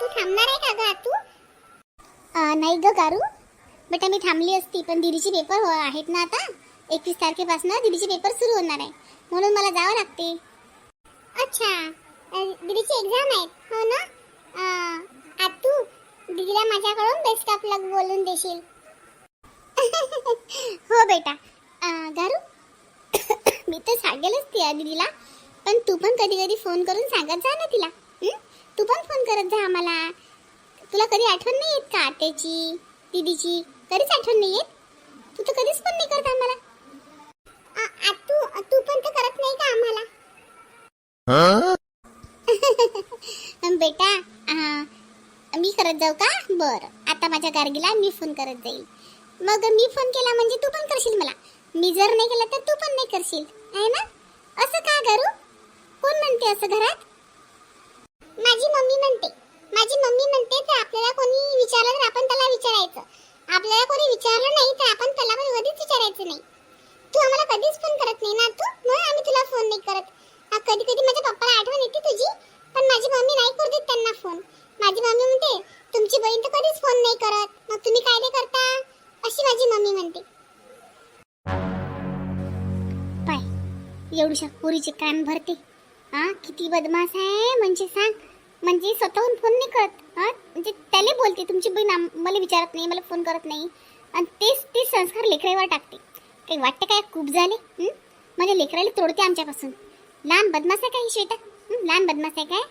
तू थांबणार आहे का ग तू नाही ग गारू. बेटा मी थांबली असती पण दीदीचे पेपर हो- आहेत ना आता. एकवीस तारखेपासून दीदीचे पेपर सुरू होणार आहे. म्हणून मला जावं लागते. अच्छा. अ, दीदीची एक्झाम आहे हो ना? आ, तू दीदीला माझ्याकडून बेस्ट ऑफ लक बोलून देशील. हो बेटा. गारू. मी तर सांगेलच ती दीदीला. पण तू पण कधी कधी फोन करून सांगत जा ना तिला. तू पण फोन करत जा आम्हाला. तुला कधी आठवण नाही येत का आत्याची दीदीची? कधीच आठवण नाही येत? तू तर कधीच फोन नाही करत आम्हाला. तू तू पण तर करत नाही का आम्हाला? बेटा मी करत जाऊ का? बरं. आता माझ्या गार्गीला मी फोन करत जाईल. मग मी फोन केला म्हणजे तू पण करशील मला. मी जर नाही केला तर तू पण नाही करशील. आहे ना? असं का करू? कोण म्हणते असं घरात माझी मम्मी म्हणते माझी मम्मी म्हणते तर आपल्याला कोणी विचारलं तर आपण करायचं आपल्याला कोणी विचारलं नाही तर आपण त्याला पण कधीच विचारायचं नाही. तू आम्हाला कधीच फोन करत नाही ना तू? म्हणून आम्ही तुला फोन नाही करत. कधी कधी माझ्या पप्पाला आठवण येते तुझी पण माझी मम्मी नाही करू देत त्यांना फोन माझी मम्मी म्हणते तुमची बहीण तर कधीच फोन नाही करत. मग तुम्ही काय नाही करता? अशी माझी मम्मी म्हणते. पाय एवढ्या पोरीचे कान भरते. हा किती बदमाश आहे म्हणजे सांग. म्हणजे स्वतःहून फोन नाही करत. हा? म्हणजे त्याला बोलते तुमची बहीण आम- मला विचारत नाही मला फोन करत नाही. आणि तेच ते संस्कार लेकरावर टाकते. काही वाटतं काय खूप झाले? माझ्या लेकराला तोडते आमच्यापासून. लहान बदमाश आहे का ही श्वेता? लहान बदमाश आहे काय?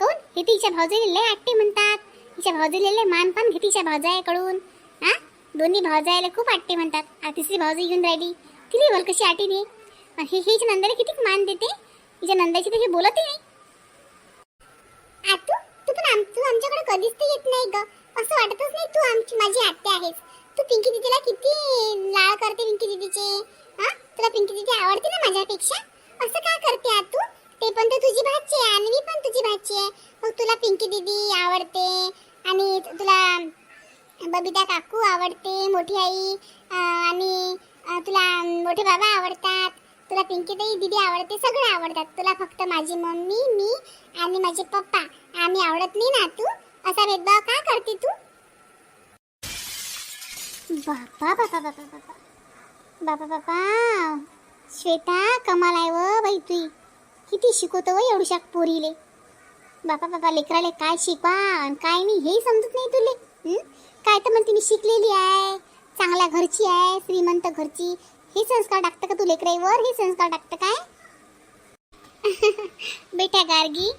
कोण? हे तिच्या भावजाईला लय आट्टे म्हणतात. तिच्या भावजाईला लय मानपान घेते तिच्या भावजाईकडून हां? दोन्ही भावजाईला खूप आट्टे म्हणतात. तिसरी भावजाई घेऊन राहिली. तिला बोल कशी आटी दे आणि हे हिच्या नंदाला किती मान देते? तिच्या नंदाची तर हे बोलतही नाही. आतू तू पण आम तू आमच्याकडे कधीच तर येत नाही ग. असं वाटतच नाही तू आमची माझी आत्या आहेस. तू पिंकी दीदीला किती लाळ करते पिंकी दीदीचे? हा तुला पिंकी दीदी आवडते ना माझ्यापेक्षा? असं का करते आ तू? ते पण तर तुझी भाची आहे आणि मी पण तुझी भाची आहे. मग तुला पिंकी दीदी आवडते आणि तुला बबिता काकू आवडते मोठी आई आणि तुला मोठे बाबा आवडतात. तुला पिंकी ताई दीदी आवडते सगळे आवडतात. तुला फक्त माझी मम्मी मी आणि माझे पप्पा. आम्ही आवडत नाही ना तू? असा भेदभाव का करते तू? बापा बापा बापा बापा. बापा बापा. श्वेता कमाल आहे व बाई तुई. किती शिकवतो व एवढ्या पोरीले. बापा बापा लेकराले काय शिकवा आणि काय नाही हे समजत नाही तुले. काय तर म्हणते मी शिकलेली आहे. चांगल्या घरची आहे श्रीमंत घरची. हे संस्कार टाकतं का तू लेकराईवर हे संस्कार टाकतं काय? बेटा गार्गी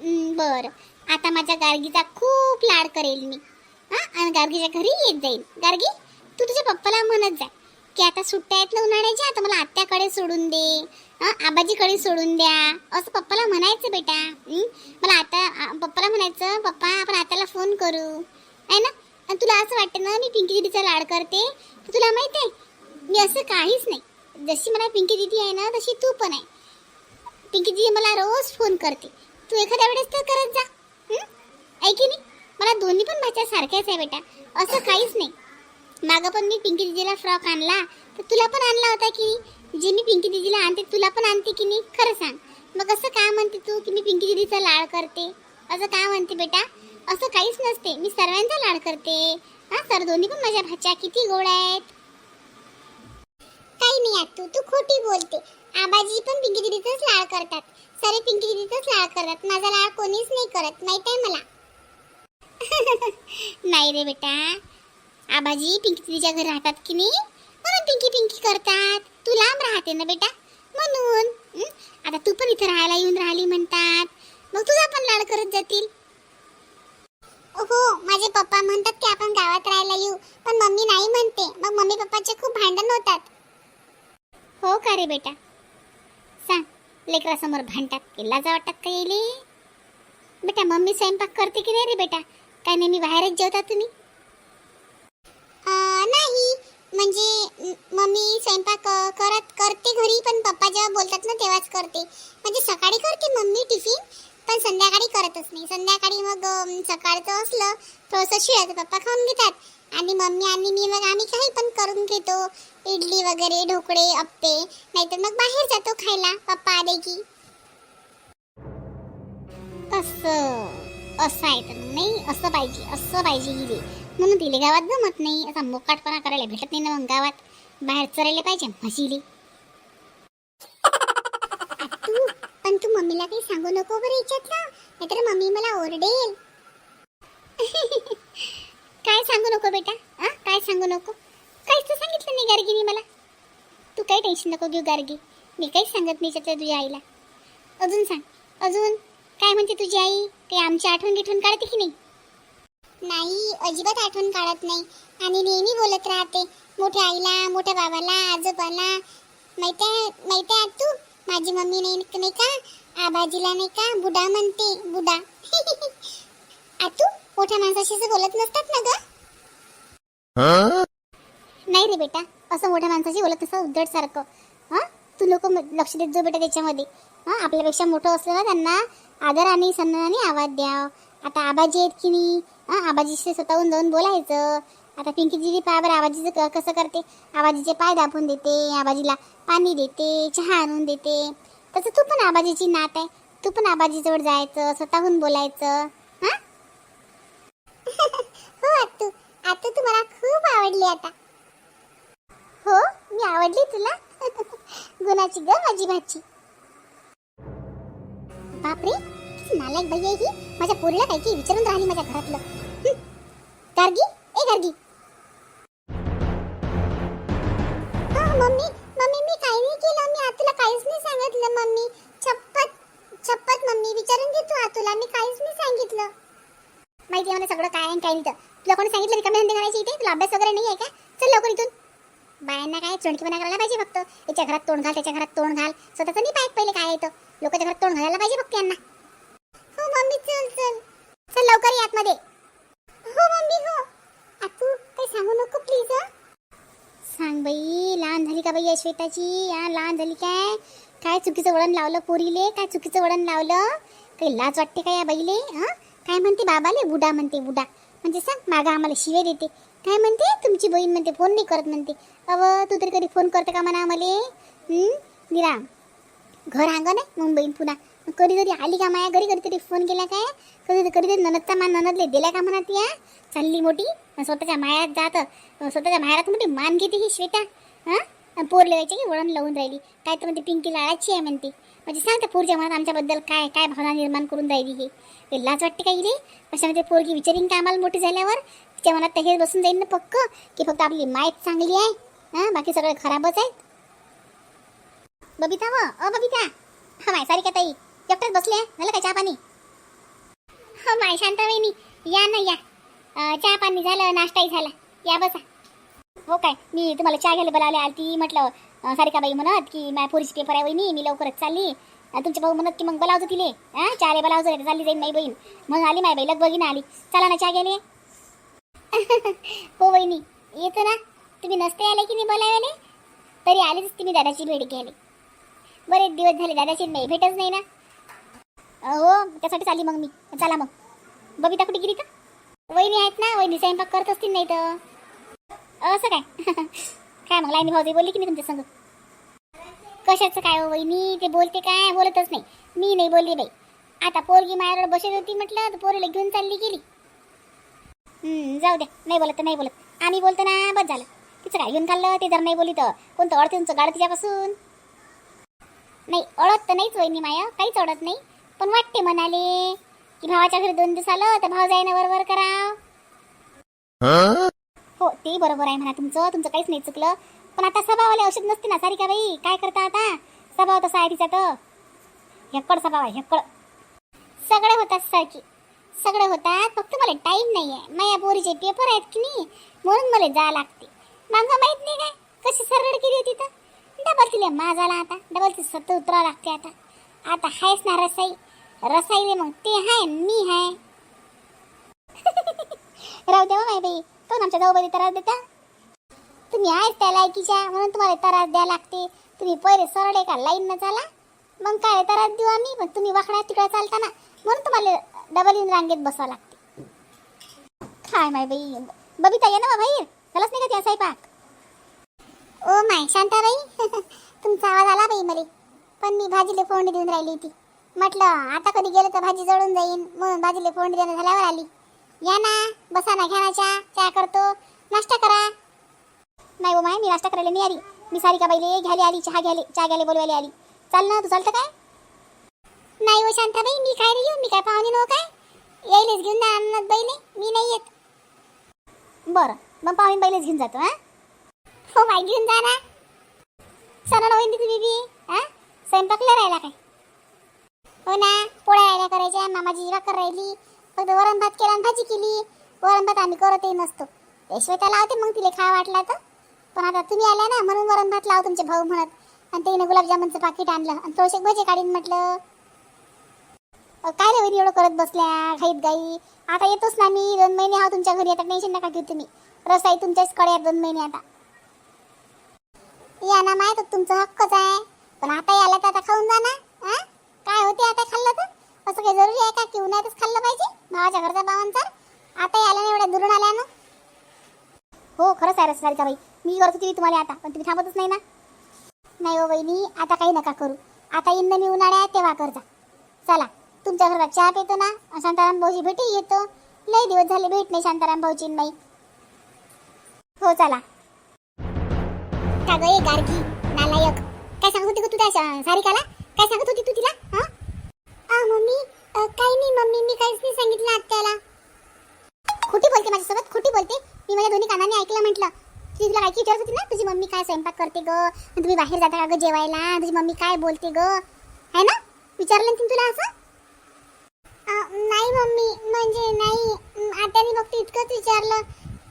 बरं. आता माझ्या गार्गीचा खूप लाड करेल मी. हां? आणि गार्गीच्या घरी येत जाईल गार्गी तू तुझ्या पप्पाला म्हणत जा. की आता सुट्ट्या आहेत ना उन्हाळ्याच्या आता मला आत्याकडे सोडून दे. आबाजीकडे सोडून द्या. असं पप्पाला म्हणायचं बेटा. मला आता पप्पाला म्हणायचं पप्पा आपण आत्याला फोन करू. आहे ना? आणि तुला असं वाटतं ना मी पिंकी दिदीचा लाड करते? तर तुला माहिती आहे मी असं काहीच नाही. जशी मला पिंकी दिदी आहे ना तशी तू पण आहे. पिंकी दिदी मला रोज फोन करते. तू एखाद्या वेळेस तर करत जा. ऐकी नाही? मला दोन्ही पण भाच्या सारख्याच आहे बेटा. असं काहीच नाही. मागं पण मी पिंकी दिदीला फ्रॉक आणला. तर तुला पण आणला होता की नाही? जे मी पिंकी दिदीला आणते तुला पण आणते की नाही? खरं सांग. मग असं काय म्हणते तू की मी पिंकी दिदीचा लाड करते? असं का म्हणते बेटा? असं काहीच नसते. मी सर्वांचा लाड करते. हा सर दोन्ही पण माझ्या भाच्या किती गोड आहेत. काही नाही तू तू खोटी बोलते. आबाजी पण पिंकी दिदीचाच लाड करतात. सारे पिंकी दीदीच लाळ करतात. माझा लाळ कोणीच नाही करत. माहीत आहे मला? नाही रे बेटा. आबाजी पिंकी दीदीच्या घरी राहतात की नाही? म्हणून पिंकी पिंकी करतात. तू लांब राहते ना बेटा. म्हणून. आता तू पण इथं राहायला येऊन राहिली म्हणतात. मग तुझा पण लाड करत जातील. हो माझे पप्पा म्हणतात की आपण गावात राहायला येऊ. पण मम्मी नाही म्हणते. मग मम्मी पप्पाचे खूप भांडण होतात. हो का रे बेटा? सांग. लेकरासमोर भांडतात की लाजा वाटतात का येईल बेटा मम्मी स्वयंपाक करते की नाही रे बेटा? काय नेहमी बाहेरच जेवता तुम्ही? नाही. म्हणजे मम्मी स्वयंपाक करत करते घरी पण पप्पा जेव्हा बोलतात ना तेव्हाच करते. म्हणजे सकाळी करते मम्मी टिफिन पण संध्याकाळी करतच नाही. संध्याकाळी मग सकाळचं असलं थोडंसं शिळाचं पप्पा खाऊन घेतात. आणि मम्मी आणि मी मग आम्ही काही पण करून घेतो. इडली वगैरे ढोकळे अप्पे नाहीतर मग बाहेर जातो खायला. पप्पा आले की. असं असं आहे तर नाही असं पाहिजे असं पाहिजे हिले म्हणून तिले गावात जमत नाही. असा मोकाटपणा करायला भेटत नाही ना मग गावात. बाहेर चरायला पाहिजे म्हशीले. तू पण तू मम्मीला काही सांगू नको बरं याच्यातलं नाहीतर मम्मी मला ओरडेल. काय सांगू नको बेटा? आ? काय सांगू नको काहीच तर सांगितलं नाही गार्गीने मला तू काही टेन्शन नको घेऊ गार्गी. मी काहीच सांगत नाही त्याच्या तुझ्या आईला. अजून सांग. अजून? काय म्हणते तुझी आई? काही आमची आठवण गिठवण काढते की नाही? नाही अजिबात आठवण काढत नाही. आणि नेहमी बोलत राहते मोठ्या आईला मोठ्या बाबाला आजोबाला. माहिती माहिती तू? माझी मम्मी नाही नाही का? आबाजीला नाही का? बुडा म्हणते बुडा. आतू मोठ्या माणसाशी असं बोलत नसतात ना ग? नाही रे बेटा. असं मोठ्या माणसाशी बोलत नसतात उद्धट सारखं. हां? तू लोक लक्ष देत जो बेटा त्याच्यामध्ये. हां? आपल्यापेक्षा मोठं असलं ना त्यांना आदराने सन्मानाने आवाज द्या आता आबाजी आहेत की नाही? हां? आबाजीशी स्वतःहून जाऊन बोलायचं. आता पिंकी दिदी पाय बरं आबाजीचं क- कसं करते? आबाजीचे पाय दाबून देते आबाजीला पाणी देते चहा आणून देते. तसं तू पण आबाजीची नात आहे. तू पण आबाजीजवळ जायचं स्वतःहून बोलायचं. हां? हो आत्तू. आत्तू तू मला खूप आवडली आता. हो मी आवडली तुला? गुणाची ग माझी भाची. बापरे नालायक बाई आहे ही. माझ्या पोरीला काय की विचारून राहिली माझ्या घरातलं. गार्गी ए गार्गी. मम्मी मम्मी मी काही नाही केलं. मी आतूला काहीच नाही सांगितलं मम्मी. छप्पत छप्पत मम्मी. विचारून घे तू आतूला. मी काहीच नाही सांगितलं. माहिती आहे मला सगळं काय आणि काय नाही तुला कोणी सांगितलं रिकामे धंदे करायचे इथे? तुला अभ्यास वगैरे नाही आहे का? चल लवकर इथून. बायांना काय चोणकीपणा करायला पाहिजे फक्त. याच्या घरात तोंड घाल त्याच्या घरात तोंड घाल. स्वतःचं नाही पाहत पहिले काय येतं लोकांच्या घरात तोंड घालायला पाहिजे फक्त यांना. हो मम्मी चल चल. चल लवकर या आतमध्ये. हो मम्मी हो. आतू काही सांगू नको प्लीज सांग बाई लहान झाली का बाई या श्वेताची या लहान झाली काय? काय चुकीचं वळण लावलं पोरीले? काय चुकीचं वळण लावलं? काही लाज वाटते का या बाईले हा? काय म्हणते बाबाले? बुडा म्हणते बुडा. म्हणजे सांग मागा आम्हाला शिवे देते. काय म्हणते? तुमची बहीण म्हणते फोन नाही करत म्हणते. अव तू तरी कधी फोन करते का म्हणा आम्हाला? निरा घर अंगण आहे मग बहीण पुन्हा. मग कधी कधी आली का माया घरी कधीतरी फोन केला काय? कधी कधी कधी ननदचा मान ननदले दिला का म्हणा ती चालली मोठी. स्वतःच्या मायात जात? स्वतःच्या मायात मोठी? मान घेते ही श्वेता. हां? पोर लिहायची की वळण लावून राहिली. काय तर म्हणते पिंकी लाळायची आहे म्हणते. म्हणजे सांग त्या पोरच्या मनात आमच्याबद्दल काय काय भावना निर्माण करून राहिली हे. लाज वाटते का इले म्हणजे पोरगी विचारीन का आम्हाला मोठी झाल्यावर? तिच्या मनात तर हेच बसून जाईल ना पक्क की फक्त आपली मायच चांगली आहे. हां बाकी सगळे खराबच आहेत बबिता व अ बबिता. हा माय सारिका ताई? एकटाच बसले झालं का चहा पाणी? हो माय शांत वहिनी या ना या. अं, चहा पाणी झालं नाश्ताही झाला. या बसा. हो काय मी तुम्हाला चहा घ्यायला बोलावले आलती. म्हटलं अं, सारिकाबाई म्हणत की माझ्या पोरीची पेपर आहे वहिनी मी लवकरच चालली. अं, तुमचे भाऊ म्हणत की मग बोलावतो तिले. हां चहा बोलावतो नाही तर चालली जाईन माई बहीण. मग आली माय बाई बघीन आली. चला ना चहा घ्यायला हो वहिनी. येतो ना. तुम्ही नसते आले की नाही बोलायला? तरी आलीच तुम्ही दादाची भेट घ्यायला. बरेच दिवस झाले दादाची नाही भेटच नाही ना. हो त्यासाठीच आली मग मी. चला मग. बबिता कुठे गेली तर? वहिनी आहेत ना वहिनी स्वयंपाक करत असतील नाही तर. असं काय? काय मग लाईनी भाऊजी बोलली की नाही तुमच्या संग? कशाचं काय हो वहिनी? ते बोलते काय? बोलतच नाही. मी नाही बोलली बाई. आता पोरगी माझ्याकडे बसत होती म्हटलं तर पोरीला घेऊन चालली गेली. जाऊ द्या. नाही बोलत तर नाही बोलत. आम्ही बोलतो ना बस झालं. तिचं काय घेऊन खाल्लं ते जर नाही बोली तर. कोणतं अडते तुमचं गाड तिच्यापासून? नाही अडत तर नाहीच वहिनी माया काहीच अडत नाही. पण वाटते म्हणाले की भावाच्या घरी दोन दिवस आलं तर भाव जाईना बरोबर करा हो ते बरोबर आहे म्हणा तुमचं. तुमचं काहीच नाही चुकलं. पण आता स्वभावाला औषध नसते ना सारिका बाई. काय करता आता? स्वभाव तसा आहे तिचा तर. हेक्कड स्वभाव आहे हेक्कड. सगळे होतात सारखी. सगळे होतात फक्त मला टाईम नाही आहे माझ्या पोरीचे पेपर आहेत की नाही म्हणून मला जा लागते. मागं माहीत नाही काय? कशी सरळ केली होती तर? डबल तिला मा झाला आता. डबल ती सत्त उतरावं लागते आता. आता हायच ना रसाई. रसाईले मग. ते हाय मी हाय. राहू द्या हो माय बाई. तो आमच्या जाऊबाई त्रास देता. तुम्ही आहेच त्या लायकीच्या म्हणून तुम्हाला त्रास द्या लागते. तुम्ही पहिले सरळ एका लाईन न चाला. मग काय त्रास देऊ आम्ही? पण तुम्ही वाकडा तिकडा चालताना. म्हणून तुम्हाला डबल इन रांगेत बसावं लागते. काय माय बाई? बबिता ये ना बा बाहेर. झालंच नाही का त्या स्वयंपाक? Oh my Shantabai. तुमचा आवाज आला बाई मला. पण मी भाजीला फोडणी देऊन राहिली होती. म्हटलं आता कधी गेलं तर भाजी जळून जाईन. म्हणून भाजीला फोडणी देणं झाल्यावर आली. या ना बसा ना घ्या ना चहा. चहा करतो. नाश्ता करा. नाही ओ माय मी नाश्ता करायला नाही आली. मी सारिका बाईले घ्यायला आली चहा घ्यायला चहा घ्यायला बोलवायला आली. चाल ना तू चालतं काय? नाही हो शांताबाई मी काय नाही येऊ मी काय पाहुणे नो काय? येईलच घेऊन जा अन्नात बाईले मी नाही येत. बरं मग पाहुणे बाईलेच घेऊन जातो हा? हो बाई घेऊन जा ना. सणा नवीन ती तुम्ही बी हा? स्वयंपाकला राहिला काय? हो ना पोळ्या राहिल्या करायच्या मामाची भाकर राहिली. फक्त वरण भात केला आणि भाजी केली. वरण भात आम्ही करतही नसतो. त्याशिवाय त्याला लावते मग तिला खा वाटला तर. पण आता तुम्ही आल्या ना म्हणून वरण भात लाव तुमचे भाऊ म्हणत. आणि त्याने गुलाबजामुनचं पाकिट आणलं आणि थोडेसे भजे काढीन म्हटलं. काय रे वहिनी एवढं करत बसल्या? घाईत गाई आता येतोच ना मी. दोन महिने हा तुमच्या घरी. आता टेन्शन नका घेऊ तुम्ही. रसाई तुमच्याच कडे दोन महिने आता. या ना माहीत तुमचा हक्कच आहे. पण आता याला तर आता खाऊन जा ना. काय होते आता खाल्लं तर? असं काही जरुरी आहे का की उन्हाळ्यातच खाल्लं पाहिजे? भावाच्या घरचा भावांचा आता याला ना एवढ्या दुरून आल्या ना? हो खरंच आहे सारिका बाई मी करत होती तुम्हाला आता पण तुम्ही थांबतच नाही ना? नाही हो बहिणी आता काही नका करू. आता इंद मी उन्हाळ्यात तेव्हा करता चला. तुमच्या घरात चहा पितो ना? शांताराम भाऊची भेटी येतो. लय दिवस झाले भेट नाही शांताराम भाऊची नाही हो चला. का ग ए गार्गी नालायक. काय सांगत होती ग तू त्या सारिकाला? काय सांगत होती तू तिला? हा? मम्मी काही नाही मम्मी मी काहीच नाही सांगितलं आत्याला. खोटी बोलते माझ्यासोबत खोटी बोलते. मी माझ्या दोन्ही कानाने ऐकलं म्हटलं. ती तुला ऐकी विचारत होती ना? तुझी मम्मी काय स्वयंपाक करते ग? तुम्ही बाहेर जाता का ग जेवायला? तुझी मम्मी काय बोलते ग? है ना? विचारलं ना तुला असं? नाही मम्मी म्हणजे नाही. आता आत्याने फक्त इतकंच विचारलं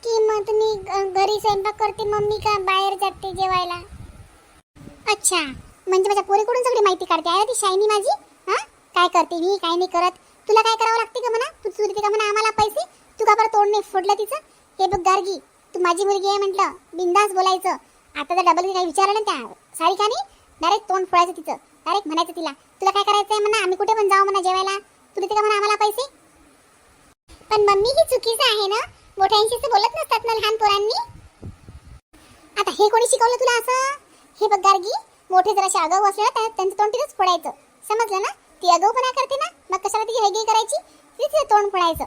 की मग तुम्ही घरी स्वयंपाक करते मम्मी का बाहेर जाते जेवायला? अच्छा म्हणजे माझ्या पोरीकडून सगळी माहिती काढते आहे ती शायनी माझी? हा? काय करते मी काय नाही करत? तुला काय करावं लागते का म्हणा? तू चुरते का म्हणा? आम्हाला पैसे? तू का बरं तोंड नाही फोडलं तिचं? हे बघ गार्गी तू माझी मुलगी आहे म्हटलं. बिंदास बोलायचं. आता तर डबल काही विचारलं ना त्या सारिकाने डायरेक्ट तोंड फोडायचं तिचं. डायरेक्ट म्हणायचं तिला तुला काय करायचं आहे म्हणा? आम्ही कुठे पण जाऊ म्हणा जेवायला? तू देते का म्हणा आम्हाला पैसे. पण मम्मी ही चुकीचं आहे ना? मोठ्यांशी असं बोलत नसतात ना लहान पोरांनी? आता हे कोणी शिकवलं तुला असं? हे बघ गार्गी मोठे जराशे आगाऊ असले ना त्यांचं तोंड तिथंच फोडायचं. समजलं ना? ती आगाऊपणा करते ना? मग कशाला तिची हेगी करायची? तिथे तोंड फोडायचं.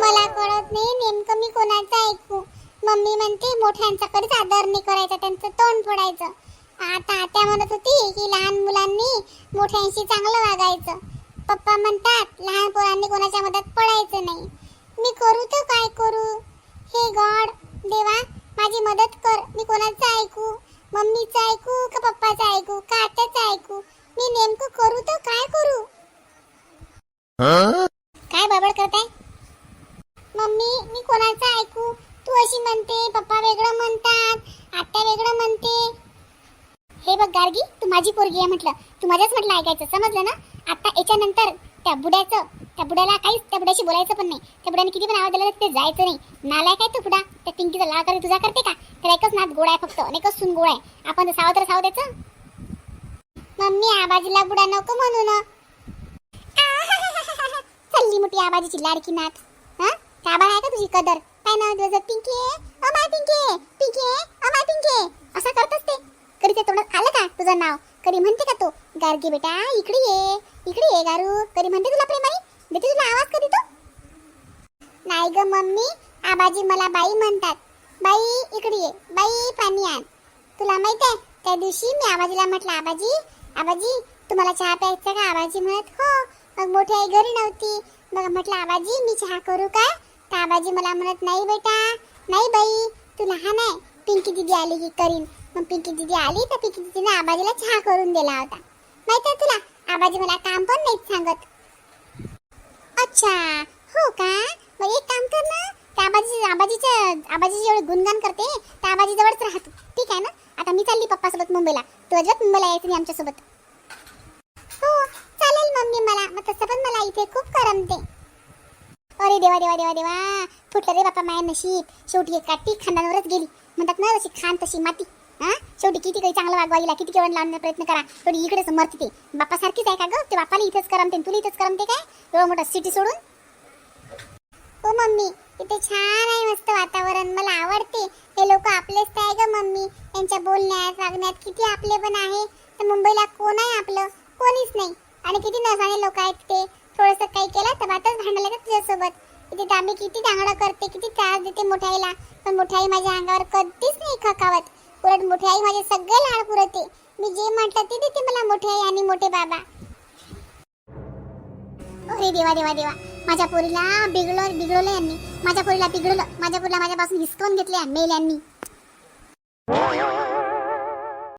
मला कळत नाही नेमकं मी कोणाचं ऐकू. मम्मी म्हणते मोठ्यांचा कधीच आदर नाही करायचा त्यांचं तोंड फोडायचं. आता आत्या म्हणत होती की लहान मुलांनी मोठ्यांशी चांगलं वागायचं. पप्पा म्हणतात लहान पोरांनी कोणाच्या मदत पडायचं नाही. मी करू तर काय करू? हे गॉड देवा माझी मदत कर. मी कोणाचं ऐकू? मम्मीचं ऐकू का पप्पाचं ऐकू? का आत्याचं ऐकू? मी नेमकं करू तर काय करू काय बडबड करताय मम्मी मी कोणाचं ऐकू तू अशी म्हणते पप्पा वेगळं म्हणतात आत्या वेगळं म्हणते हे बघ गार्गी तू माझी पोरगी आहे म्हटलं तू माझ्याच म्हटलं ऐकायचं समजलं ना? आता याच्यानंतर त्या बुड्याचं त्या बुड्याला काहीच त्या बुड्याशी बोलायचं पण नाही. त्या बुड्याने किती पण आवाज दिला तर ते जायचं नाही. नालाय काय तो बुडा. त्या पिंकीचा लाळ करे तुझा करते का? तर एकच नात गोळा आहे फक्त एकच सून गोळा आहे. आपण तर सावत्र सावद्याचं मम्मी आबाजीला बुडा नको म्हणू ना. चालली मोठी आबाजीची लाडकी नात. हा? त्या आबा आहे का तुझी कदर? काय नाव तुझं? पिंकी अमाय पिंकी पिंकी अमाय पिंकी असं करत ते. कधी ते तोंडात आलं का तुझं नाव? कधी म्हणते का तो? गार्गी बेटा इकडे ये. इकडे ये गारू. कधी म्हणते तुला प्रेमाने? देते तुला आवाज कधी तो? नाही ग मम्मी आबाजी मला बाई म्हणतात. बाई इकडे ये. बाई पाणी आण. तुला माहीत आहे त्या दिवशी मी आबाजीला म्हटलं आबाजी आबाजी तुम्हाला चहा प्यायचा का? आबाजी म्हणत हो. मग मोठी आई घरी नव्हती. मग म्हटलं आबाजी मी चहा करू का? तर आबाजी मला म्हणत नाही बेटा नाही बाई तू लहान आहे. पिंकी दिदी आली की करीन. पिंकी दिदी आली तर पिंकी दिदीने आबाजीला चहा करून दिला होता. माहीत तुला? आबाजी मला काम पण नाही सांगत. अच्छा हो का? मग एक काम कर ना त्या आबाजी आबाजीच्या आबाजीची एवढे गुणगान करते त्या आबाजी जवळच राहतो ठीक आहे ना? आता मी चालली पप्पासोबत मुंबईला. तू अजिबात मुंबईला यायचं नाही आमच्यासोबत. हो चालेल मम्मी मला. मग तसं पण मला इथे खूप करमते. अरे देवा देवा देवा देवा. फुटलं रे बापा माया नशीब. शेवटी एका टी खांद्यावरच गेली. म्हणतात ना जशी खान तशी माती. हा? शेवटी किती काही चांगलं वागवायला किती केवळ लावण्याचा प्रयत्न करा. शेवटी इकडेच मरते ते. बापासारखीच आहे का ग? ते बापाला इथेच करमते तुला इथेच करमते काय? एवढं मोठा सिटी सोडून? ओ मम्मी इथे छान आहे मस्त वातावरण. मला आवडते. हे लोक आपलेच तर आहे ग मम्मी. त्यांच्या बोलण्यात वागण्यात किती आपले पण आहे. तर मुंबईला कोण आहे आपलं? कोणीच नाही. आणि किती नसाने लोक आहेत ते. थोडंसं काही केलं तर बातच भांडलं का तुझ्यासोबत. इथे आम्ही किती दांगडा करते किती त्रास देते मोठ्याईला. पण मोठ्याई माझ्या अंगावर कधीच नाही खकावत. उलट आई माझे सगळे लाड पुरवते. मी जे म्हटलं ते देते मला मोठी आई आणि मोठे बाबा. अरे देवा देवा देवा. माझ्या पोरीला बिघडलं बिघडवलं यांनी. माझ्या पोरीला बिघडवलं माझ्या पोरीला माझ्यापासून हिसकवून घेतले या मेल्यांनी.